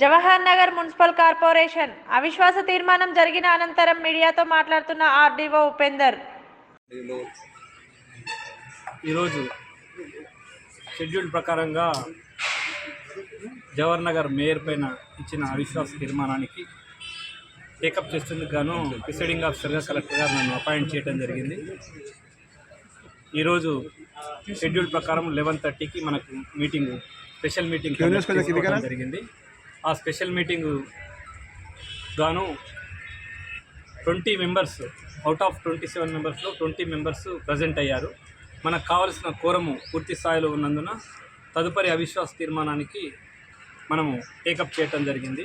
Jawahar Nagar municipal corporation. అవిశ్వాస తీర్మానం జరిగిన అనంతరం మీడియాతో మాట్లాడుతున్న ఆర్డీఓ ఉపేందర్. ఈరోజు షెడ్యూల్ ప్రకారంగా జవహర్ నగర్ మేయర్ పైన ఇచ్చిన అవిశ్వాస తీర్మానానికి టేకప్ చేసేందుకు గాను ప్రిసైడింగ్ ఆఫీసర్గా కలెక్టర్ గారు నన్ను అపాయింట్ చేయడం జరిగింది. ఈరోజు షెడ్యూల్ ప్రకారం లెవెన్ థర్టీకి మనకు మీటింగ్ స్పెషల్ మీటింగ్ జరిగింది. ఆ స్పెషల్ మీటింగ్ గాను twenty members out of twenty seven మెంబర్స్లో ట్వంటీ మెంబర్స్ ప్రజెంట్ అయ్యారు. మనకు కావలసిన కోరము పూర్తి స్థాయిలో ఉన్నందున తదుపరి అవిశ్వాస తీర్మానానికి మనము టేకప్ చేయటం జరిగింది.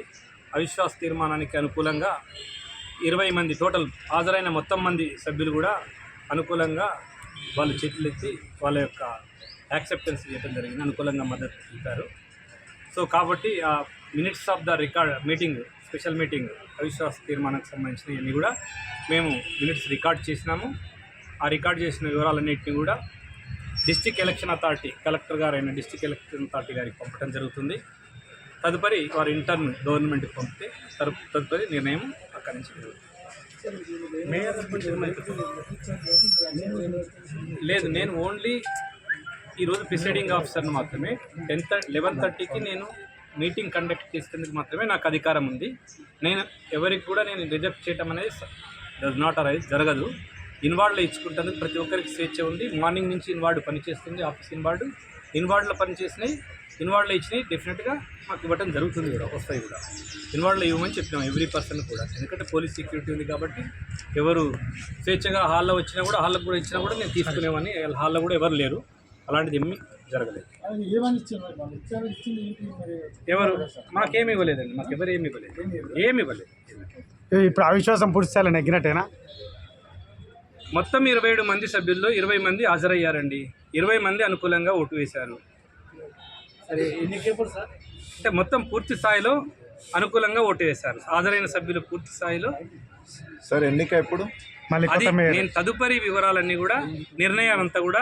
అవిశ్వాస తీర్మానానికి అనుకూలంగా ఇరవై మంది టోటల్ హాజరైన మొత్తం మంది సభ్యులు కూడా అనుకూలంగా వాళ్ళు చేతులెత్తి వాళ్ళ యొక్క యాక్సెప్టెన్స్ చేయడం జరిగింది. అనుకూలంగా మద్దతు తెలిపారు సో కాబట్టి ఆ minutes of the record meeting special meeting అవిశ్వాస తీర్మానానికి సంబంధించినవన్నీ కూడా మేము మినిట్స్ రికార్డ్ చేసినాము. ఆ రికార్డ్ చేసిన వివరాలన్నింటినీ కూడా డిస్టిక్ ఎలక్షన్ అథారిటీ కలెక్టర్ గారు అయిన డిస్టిక్ ఎలక్షన్ అథారిటీ గారికి పంపడం జరుగుతుంది. తదుపరి వారి ఇంటర్న్ గవర్నమెంట్కి పంపితే తదుపరి నిర్ణయం అక్కడి నుంచి జరుగుతుంది. లేదు నేను ఓన్లీ ఈరోజు ప్రిసైడింగ్ ఆఫీసర్ని మాత్రమే. టెన్ లెవెన్ థర్టీకి నేను మీటింగ్ కండక్ట్ చేసేందుకు మాత్రమే నాకు అధికారం ఉంది. నేను ఎవరికి కూడా నేను రిజెక్ట్ చేయటం అనేది డస్ నాట్ అరైజ్ జరగదు. ఇన్వార్డ్లో ఇచ్చుకుంటేందుకు ప్రతి ఒక్కరికి స్వేచ్ఛ ఉంది. మార్నింగ్ నుంచి ఇన్వార్డ్ పనిచేస్తుంది ఆఫీస్ ఇన్వార్డ్ ఇన్వార్డ్లో పనిచేసినాయి. ఇన్వార్డ్లో ఇచ్చినాయి. డెఫినెట్గా మాకు ఇవ్వడం జరుగుతుంది కూడా వస్తాయి కూడా. ఇన్వార్డ్లో ఇవ్వమని చెప్పినాం ఎవ్రీ పర్సన్ కూడా. ఎందుకంటే పోలీస్ సెక్యూరిటీ ఉంది కాబట్టి ఎవరు స్వేచ్ఛగా హాల్లో వచ్చినా కూడా హాల్లో కూడా ఇచ్చినా కూడా నేను తీసుకునేవని హాల్లో కూడా ఎవరు లేరు. అలాంటిది ఏమీ జరగలేదు. ఎవరు? మాకేమి ఇవ్వలేదండి మాకు ఎవరు ఏమి ఇవ్వలేదు. ఏమి ఇవ్వలేదు. ఇప్పుడు అవిశ్వాసం పూర్తిస్థాయిలో నెగ్గినట్టేనా? మొత్తం ఇరవై ఏడు మంది సభ్యుల్లో ఇరవై మంది హాజరయ్యారండి. ఇరవై మంది అనుకూలంగా ఓటు వేశారు. సరే ఎన్నికేప్పుడు సార్? అంటే మొత్తం పూర్తి స్థాయిలో అనుకూలంగా ఓటు వేశారు. హాజరైన సభ్యులు పూర్తి స్థాయిలో. సార్ ఎన్నిక ఎప్పుడు? అది మేయర్ నేను తదుపరి వివరాలన్నీ కూడా నిర్ణయాలంతా కూడా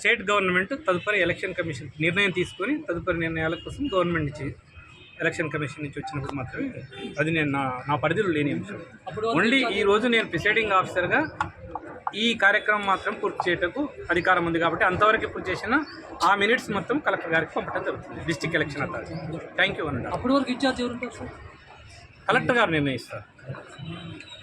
స్టేట్ గవర్నమెంట్ తదుపరి ఎలక్షన్ కమిషన్ నిర్ణయం తీసుకొని తదుపరి నిర్ణయాల కోసం గవర్నమెంట్ నుంచి ఎలక్షన్ కమిషన్ నుంచి వచ్చినప్పుడు మాత్రమే అది నేను నా నా పరిధిలో లేని అంశం. ఓన్లీ ఈ రోజు నేను ప్రిసైడింగ్ ఆఫీసర్గా ఈ కార్యక్రమం మాత్రం పూర్తి చేయటకు అధికారం ఉంది కాబట్టి అంతవరకు పూర్తి చేసిన ఆ మినిట్స్ మొత్తం కలెక్టర్ గారికి పంపడం జరుగుతుంది district election authority. Thank you అనండి అప్పటి వరకు ఇన్ఛార్జ్ ఎవరు కలెక్టర్ గారు నిర్ణయిస్తారు.